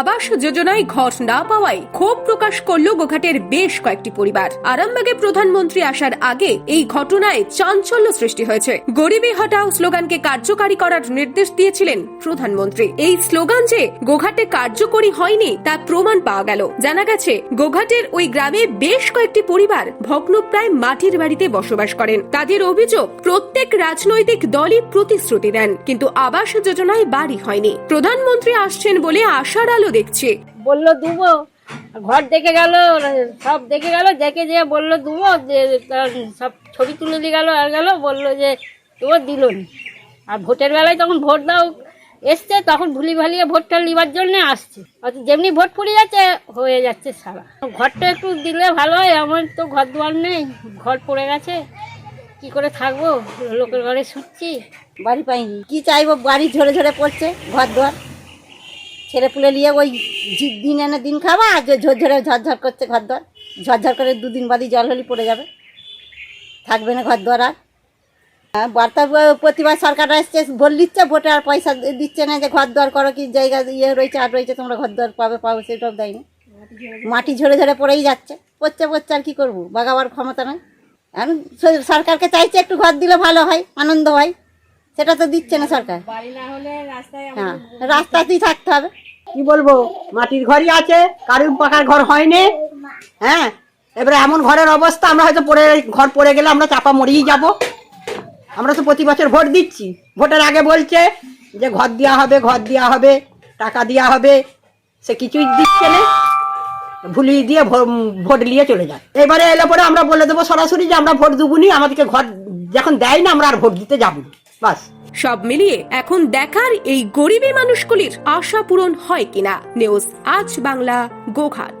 আবাস যোজনায় ঘট না পাওয়ায় ক্ষোভ প্রকাশ করল গোঘাটের বেশ কয়েকটি পরিবার। আরামবাগে প্রধানমন্ত্রী আসার আগে এই ঘটনায় চাঞ্চল্য সৃষ্টি হয়েছে। গরিবি হটাও স্লোগানকে কার্যকারী করার নির্দেশ দিয়েছিলেন প্রধানমন্ত্রী। এই স্লোগান যে গোঘাটে কার্যকরী হয়নি তা প্রমাণ পাওয়া গেল। জানা গেছে, গোঘাটের ওই গ্রামে বেশ কয়েকটি পরিবার ভগ্নপ্রায় মাটির বাড়িতে বসবাস করেন। তাদের অভিযোগ, প্রত্যেক রাজনৈতিক দলই প্রতিশ্রুতি দেন, কিন্তু আবাস যোজনায় বাড়ি হয়নি। প্রধানমন্ত্রী আসছেন বলে আশার আলো দেখছে। বলল দুবো ঘর দেখে গেল সব দেখে গেল দেখে যে বলল দুবো যে তার সব ছবি তুলে দিয়ে গেল আর গেল বলল যে দুবো দিল নি। আর ভোটের বেলায় তখন ভোট দাও এসছে তখন ভুলি ভালিয়ে ভোটটা নিবার জন্য আসছে। অত যেমনি ভোট পড়ে যাচ্ছে হয়ে যাচ্ছে সারা। ঘরটা একটু দিলে ভালো হয় আমার তো ঘর দুয়ার নেই ঘর পড়ে গেছে। কি করে থাকব? লোকের ঘরে শুচ্ছি। বাড়ি পাইনি। কি চাইব? বাড়ি ঝরে ঝরে পড়ছে ঘর দোয়ার। ছেলে পুলে নিয়ে ওই দিন এনে দিন খাওয়া আর যে ঝর ঝরে ঝরঝর করছে ঘর দোয়ার ঝরঝর করে দুদিন বাদই জল হলি পড়ে যাবে। থাকবে না ঘর দোয়ার আর। হ্যাঁ, বার্তা প্রতিবার সরকার আসছে ভোট দিচ্ছে ভোটে আর পয়সা দিচ্ছে না যে ঘর দোয়ার করো কি জায়গা ইয়ে রয়েছে আর রয়েছে তোমরা ঘর দোয়ার পাবে পাবে সেটাও দেয় না মাটি ঝরে ঝরে পড়েই যাচ্ছে পড়ছে পড়ছে আর কী করব? বাগাবার ক্ষমতা নেই। এখন সরকারকে চাইছে একটু ঘর দিলে ভালো হয় আনন্দ হয়। সেটা তো দিচ্ছে না সরকার। হ্যাঁ রাস্তাতেই থাকতে হবে। কি বলব মাটির ঘরই আছে কারুর পাকার ঘর হয়নি। হ্যাঁ এবারে এমন ঘরের অবস্থা আমরা হয়তো পড়ে ঘর পড়ে গেলে আমরা চাপা মরেই যাব। আমরা তো প্রতি বছর ভোট দিচ্ছি। ভোটের আগে বলছে যে ঘর দেওয়া হবে ঘর দেওয়া হবে টাকা দেওয়া হবে। সে কিছুই দিচ্ছে না। ভুলিয়ে দিয়ে ভোট নিয়ে চলে যায়। এবারে এলে পরে আমরা বলে দেবো সরাসরি যে আমরা ভোট দেবো নি আমাদেরকে ঘর যখন দেয় না আমরা আর ভোট দিতে যাব না। বাস। সব মিলিয়ে এখন দেখার এই গরিবী মানুষগুলির আশা পূরণ হয় কিনা? নিউজ আজ বাংলা, গোঘাট।